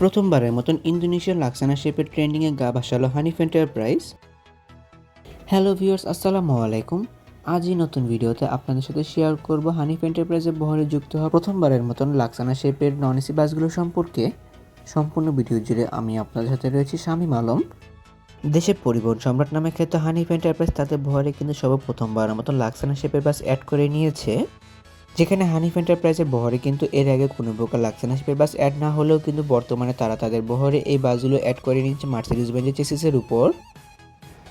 প্রথমবারের মতন Indonesian Laksana শেপের ট্রেন্ডিংয়ে গা ভাসালো হানিফ এন্টারপ্রাইজ। হ্যালো ভিউয়ার্স, আসসালামু আলাইকুম। আজই নতুন ভিডিওতে আপনাদের সাথে শেয়ার করব হানিফ এন্টারপ্রাইজের বহরে যুক্ত হওয়া প্রথমবারের মতন লাক্সানা শেপের নন এসি বাসগুলো সম্পর্কে। সম্পূর্ণ ভিডিও জুড়ে আমি আপনাদের সাথে রয়েছি শামীম আলম। দেশের পরিবহন সম্রাট নামে খ্যাত হানিফ এন্টারপ্রাইজ তাদের বহরে কিন্তু সর্বপ্রথমবারের মতন লাক্সানা শেপের বাস অ্যাড করে নিয়েছে। যেখানে হানিফ এন্টারপ্রাইজের বহরে কিন্তু এর আগে কোনো প্রকার লাক্সানা শেপের বাস অ্যাড না হলেও কিন্তু বর্তমানে তারা তাদের বহরে এই বাসগুলো অ্যাড করে নিচ্ছে মার্সিডিজ বেঞ্জের চেসিসের উপর।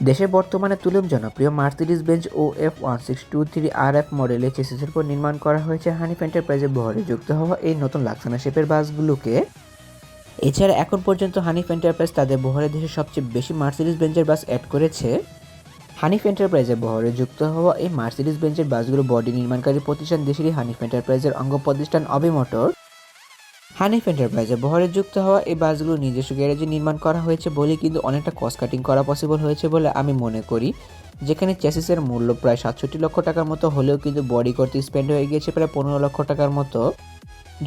দেশে বর্তমানে তুলম জনপ্রিয় মার্সিডিজ বেঞ্জ ও F one six two three R F মডেলের চেসিসের উপর নির্মাণ করা হয়েছে হানিফ এন্টারপ্রাইজের বহরে যুক্ত হওয়া এই নতুন লাক্সানা শেপের বাসগুলোকে। এছাড়া এখন পর্যন্ত হানিফ এন্টারপ্রাইজ তাদের বহরে দেশের সবচেয়ে বেশি মার্সিডিজ বেঞ্জের বাস অ্যাড করেছে। হানিফ এন্টারপ্রাইজের বহরে যুক্ত হওয়া এই মার্সিডিজ বেঞ্চের বাসগুলো বডি নির্মাণকারী প্রতিষ্ঠান দেশেরই হানিফ এন্টারপ্রাইজের অঙ্গ প্রতিষ্ঠান অবি মোটর হানিফ এন্টারপ্রাইজের বহরে যুক্ত হওয়া এই বাসগুলো নিজস্ব গ্যারেজে নির্মাণ করা হয়েছে বলে কিন্তু অনেকটা কস্ট কাটিং করা পসিবল হয়েছে বলে আমি মনে করি। যেখানে চ্যাসিসের মূল্য প্রায় সাতষট্টি লক্ষ টাকার মতো হলেও কিন্তু বডি করতে স্পেন্ড হয়ে গিয়েছে প্রায় পনেরো লক্ষ টাকার মতো।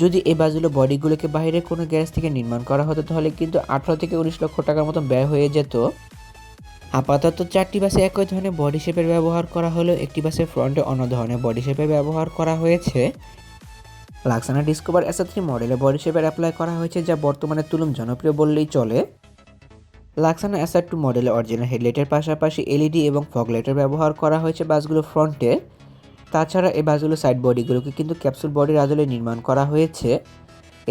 যদি এই বাসগুলো বডিগুলোকে বাইরে কোনো গ্যারেজ থেকে নির্মাণ করা হতো তাহলে কিন্তু আঠারো থেকে উনিশ লক্ষ টাকার মতো ব্যয় হয়ে যেত। আপাতত চারটি বাসে একই ধরনের বডি শেপের ব্যবহার করা হলেও একটি বাসের ফ্রন্টে অন্য ধরনের বডি শেপের ব্যবহার করা হয়েছে। লাক্সানা ডিসকভার এস থ্রি মডেলে বডি শেপের অ্যাপ্লাই করা হয়েছে যা বর্তমানে তুলুম জনপ্রিয় বললেই চলে। লাক্সানা এস টু মডেলে অরিজিনাল হেডলাইটের পাশাপাশি এলইডি এবং ফগলাইটের ব্যবহার করা হয়েছে বাসগুলো ফ্রন্টে তাছাড়া এই বাসগুলো সাইড বডিগুলোকে কিন্তু ক্যাপসুল বডির আদলে নির্মাণ করা হয়েছে।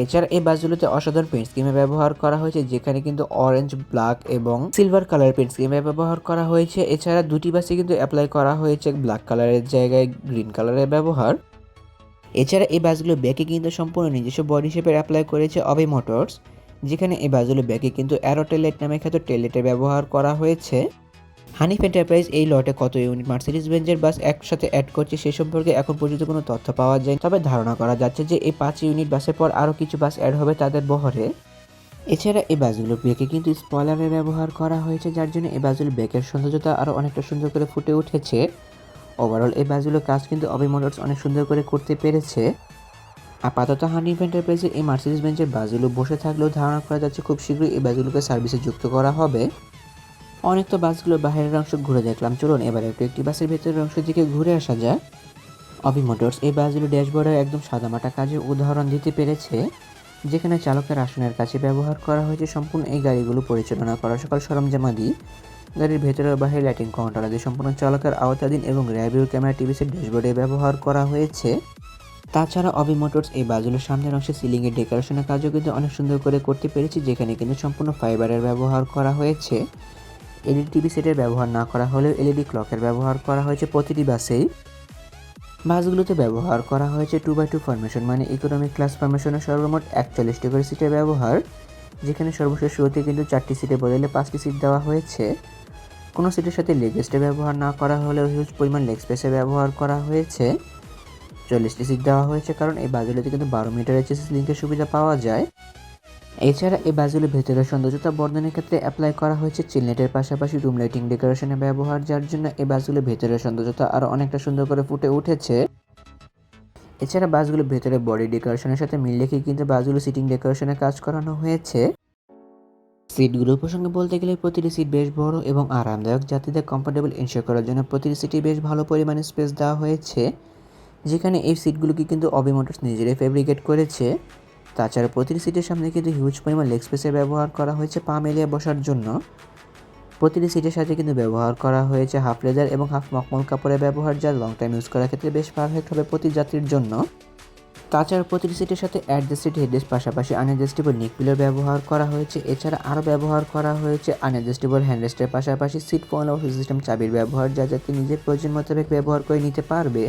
এছাড়া এই বাসগুলোতে অসাধারণ পেন্ট স্কিমে ব্যবহার করা হয়েছে, যেখানে কিন্তু অরেঞ্জ ব্ল্যাক এবং সিলভার কালার পেন্ট স্কিমে ব্যবহার করা হয়েছে। এছাড়া দুটি বাসে কিন্তু অ্যাপ্লাই করা হয়েছে ব্ল্যাক কালারের জায়গায় গ্রিন কালারের ব্যবহার। এছাড়া এই বাসগুলো ব্যাকে কিন্তু সম্পূর্ণ নিজস্ব বডি শেপের অ্যাপ্লাই করেছে অবে মোটরস, যেখানে এই বাসগুলো ব্যাকে কিন্তু অ্যারো টেলেট নামে খ্যাত টেলেটের ব্যবহার করা হয়েছে। হানিফ এন্টারপ্রাইজ এই লটে কত ইউনিট মার্সিডিজ বেঞ্জের বাস একসাথে অ্যাড করছে সে সম্পর্কে এখন পর্যন্ত কোনো তথ্য পাওয়া যায় তবে ধারণা করা যাচ্ছে যে এই পাঁচ ইউনিট বাসের পর আরও কিছু বাস অ্যাড হবে তাদের বহরে। এছাড়া এই বাসগুলো ব্রেকে কিন্তু স্পয়লারের ব্যবহার করা হয়েছে, যার জন্য এই বাসগুলো ব্রেকের সৌন্দর্যতা আরও অনেকটা সুন্দর করে ফুটে উঠেছে। ওভারঅল এই বাসগুলোর কাজ কিন্তু অবি মোটরস অনেক সুন্দর করে করতে পেরেছে। আপাতত হানিফ এন্টারপ্রাইজের এই মার্সিডিজ বেঞ্চের বাসগুলো বসে থাকলেও ধারণা করা যাচ্ছে খুব শীঘ্রই এই বাসগুলোকে সার্ভিসে যুক্ত করা হবে। অনেক তো বাসগুলোর বাইরের অংশ ঘুরে দেখলাম। চলুন, এবার একটু একটি বাসের ভেতরের অংশ দিকে ঘুরে আসা যায় অবি মোটরস, এই বাসগুলো ড্যাশবোর্ডের একদম সাদামাটা কাজে উদাহরণ দিতে পেরেছে, যেখানে চালকের আসনের কাছে ব্যবহার করা হয়েছে সম্পূর্ণ এই গাড়িগুলো পরিচালনা করা। সকল সরঞ্জামাদি, গাড়ির ভেতরে ও বাইরে লাইটিং কাউন্টার আদি সম্পূর্ণ চালকের আওতাধীন এবং র্যাবিউ ক্যামেরা টিভিসের ড্যাশবোর্ডে ব্যবহার করা হয়েছে। তাছাড়া অবি মোটরস, এই বাসগুলোর সামনের অংশে সিলিংয়ের ডেকোরেশনের কাজও কিন্তু অনেক সুন্দর করে করতে পেরেছি, যেখানে কিন্তু সম্পূর্ণ ফাইবারের ব্যবহার করা হয়েছে। এলইডি টিভি সেটের ব্যবহার না করা হলেও এলইডি ক্লকের ব্যবহার করা হয়েছে প্রতিটি বাসেই। বাসগুলোতে ব্যবহার করা হয়েছে টু বাই টু ফরমেশন মানে ইকোনমিক ক্লাস ফরমেশনের সর্বমোট একচল্লিশটি করে সিটের ব্যবহার, যেখানে সর্বশেষ শুরুতে কিন্তু চারটি সিটের বদলে পাঁচটি সিট দেওয়া হয়েছে। কোনো সিটের সাথে লেগ স্পেসের ব্যবহার না করা হলেও হিউজ পরিমাণ লেগ স্পেসের ব্যবহার করা হয়েছে। চল্লিশটি সিট দেওয়া হয়েছে কারণ এই বাসগুলোতে কিন্তু বারো মিটারের চেসিস লিঙ্কের সুবিধা পাওয়া যায়। এছাড়া এই বাসগুলোর ভেতরের সৌন্দর্যতা বর্ধনের ক্ষেত্রে অ্যাপ্লাই করা হয়েছে চিলনেটের পাশাপাশি রুম লাইটিং ডেকোরেশনের ব্যবহার, যার জন্য এই বাসগুলোর ভেতরের সৌন্দর্যতা আরও অনেকটা সুন্দর করে ফুটে উঠেছে। এছাড়া বাসগুলোর ভেতরে বডি ডেকোরেশনের সাথে মিল রেখে কিন্তু বাসগুলো সিটিং ডেকোরেশনের কাজ করানো হয়েছে। সিটগুলোর প্রসঙ্গে বলতে গেলে প্রতিটি সিট বেশ বড় এবং আরামদায়ক। যাত্রীদের কমফোর্টেবল এনশিওর করার জন্য প্রতিটি সিটই বেশ ভালো পরিমাণে স্পেস দেওয়া হয়েছে। যেখানে এই সিটগুলোকে কিন্তু অবি মোটরস নিজেরাই ফেব্রিকেট করেছে। তাছাড়া প্রতিটি সিটের সামনে কিন্তু হিউজ পরিমাণ লেগ স্পেসের ব্যবহার করা হয়েছে পা মেলিয়ে বসার জন্য। প্রতিটি সিটের সাথে কিন্তু ব্যবহার করা হয়েছে হাফ লেদার এবং হাফ মকমল কাপড়ের ব্যবহার, যা লং টাইম ইউজ করার ক্ষেত্রে বেশ পারফেক্ট হবে প্রতি যাত্রীর জন্য। তাছাড়া প্রতিটি সিটের সাথে অ্যাডজাস্টেড হেডরেস্ট পাশাপাশি আনএডজাস্টেবল নিক পিলোর ব্যবহার করা হয়েছে। এছাড়া আরও ব্যবহার করা হয়েছে আনএডজাস্টেবল হ্যান্ডরেস্টের পাশাপাশি সিট ফোন ও সিস্টেম চাবির ব্যবহার, যা যাতে নিজের প্রয়োজন মোতাবেক ব্যবহার করে নিতে পারবে।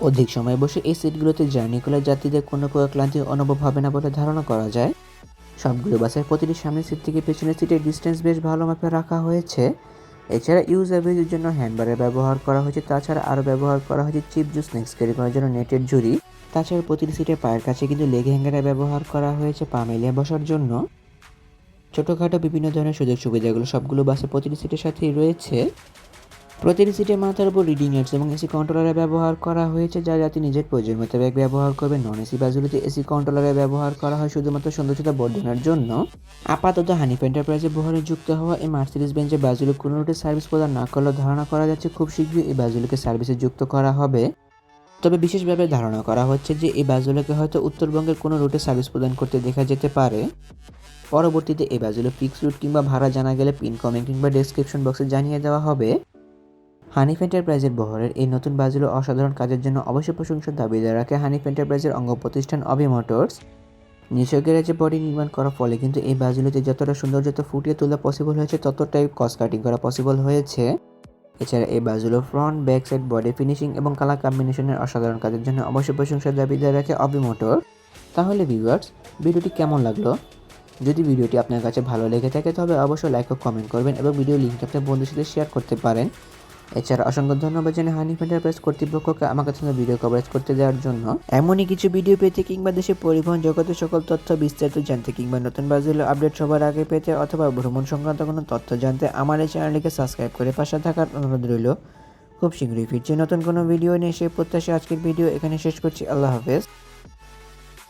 অধিক সময় বসে এই সিটগুলোতে জার্নি করলে যাত্রীদের কোনো প্রকার ক্লান্তি অনুভব হবে না বলে ধারণা করা যায়। সবগুলো বাসের প্রতিটি সামনের সিট থেকে পেছনের সিটের ডিস্টেন্স বেশ ভালো মাপে রাখা হয়েছে। এছাড়া ইউজাবিলিটির জন্য হ্যান্ডবারের ব্যবহার করা হয়েছে। তাছাড়া আরও ব্যবহার করা হয়েছে চিপ জুস স্ন্যাক্স ক্যারি করার জন্য নেটের ঝুড়ি। তাছাড়া প্রতিটি সিটের পায়ের কাছে কিন্তু লেগ হ্যাঙ্গারের ব্যবহার করা হয়েছে পা মেলিয়ে বসার জন্য। ছোটোখাটো বিভিন্ন ধরনের সুযোগ সুবিধাগুলো সবগুলো বাসে প্রতিটি সিটের সাথেই রয়েছে। প্রতিটি সিটের মাথার উপর রিডিং এডস এবং এসি কন্ট্রোলারের ব্যবহার করা হয়েছে, যা যাতে নিজের প্রয়োজন মোতাবেক ব্যবহার করবে। নন এসি বাসগুলিতে এসি কন্ট্রোলারের ব্যবহার করা হয় শুধুমাত্র সৌন্দর্যতা বর্ধনের জন্য। আপাতত হানিফ এন্টারপ্রাইজে বহরে যুক্ত হওয়া এই মার্সিডিস বেঞ্চে বাসগুলো কোনো রুটে সার্ভিস প্রদান না করলেও ধারণা করা যাচ্ছে খুব শীঘ্রই এই বাসগুলোকে সার্ভিসে যুক্ত করা হবে। তবে বিশেষভাবে ধারণা করা হচ্ছে যে এই বাসগুলোকে হয়তো উত্তরবঙ্গের কোনো রুটে সার্ভিস প্রদান করতে দেখা যেতে পারে। পরবর্তীতে এই বাসগুলো ফিক্স রুট কিংবা ভাড়া জানা গেলে পিন কমেন্ট কিংবা ডেসক্রিপশন বক্সে জানিয়ে দেওয়া হবে। হানিফ এন্টারপ্রাইজের বহরের এই নতুন বাসগুলো অসাধারণ কাজের জন্য অবশ্যই প্রশংসার দাবিদার রাখে হানিফ এন্টারপ্রাইজের অঙ্গ প্রতিষ্ঠান অবি মোটরস। নিজস্ব গ্যারেজে বডি নির্মাণ করার ফলে কিন্তু এই বাসগুলোতে যতটা সৌন্দর্যতা ফুটিয়ে তোলা পসিবল হয়েছে, ততটাই কস্ট কাটিং করা পসিবল হয়েছে। এছাড়া এই বাসগুলো front back side body finishing এবং কালার কম্বিনেশনের অসাধারণ কাজের জন্য অবশ্যই প্রশংসার দাবিদার রাখে অবি মোটর তাহলে ভিউয়ার্স ভিডিওটি কেমন লাগল? যদি ভিডিওটি আপনার কাছে ভালো লেগে থাকে, তবে অবশ্যই লাইক ও কমেন্ট করবেন এবং ভিডিও লিঙ্কটা আপনার বন্ধুর সাথে শেয়ার করতে পারেন। এছাড়া অসংখ্য ধন্যবাদ জানাই হানিফ এন্টারপ্রাইজ কর্তৃপক্ষকে আমার কাছে ভিডিও কভারেজ করতে দেওয়ার জন্য। এমনই কিছু ভিডিও পেতে কিংবা দেশের পরিবহন জগতের সকল তথ্য বিস্তারিত জানতে কিংবা নতুন বাসগুলো আপডেট সবার আগে পেতে অথবা ভ্রমণ সংক্রান্ত কোনো তথ্য জানতে আমার এই চ্যানেলটিকে সাবস্ক্রাইব করে পাশে থাকার অনুরোধ রইল। খুব শীঘ্রই ফিরছে নতুন কোনো ভিডিও নিয়ে, সেই প্রত্যাশা আজকের ভিডিও এখানে শেষ করছি। আল্লাহ হাফেজ।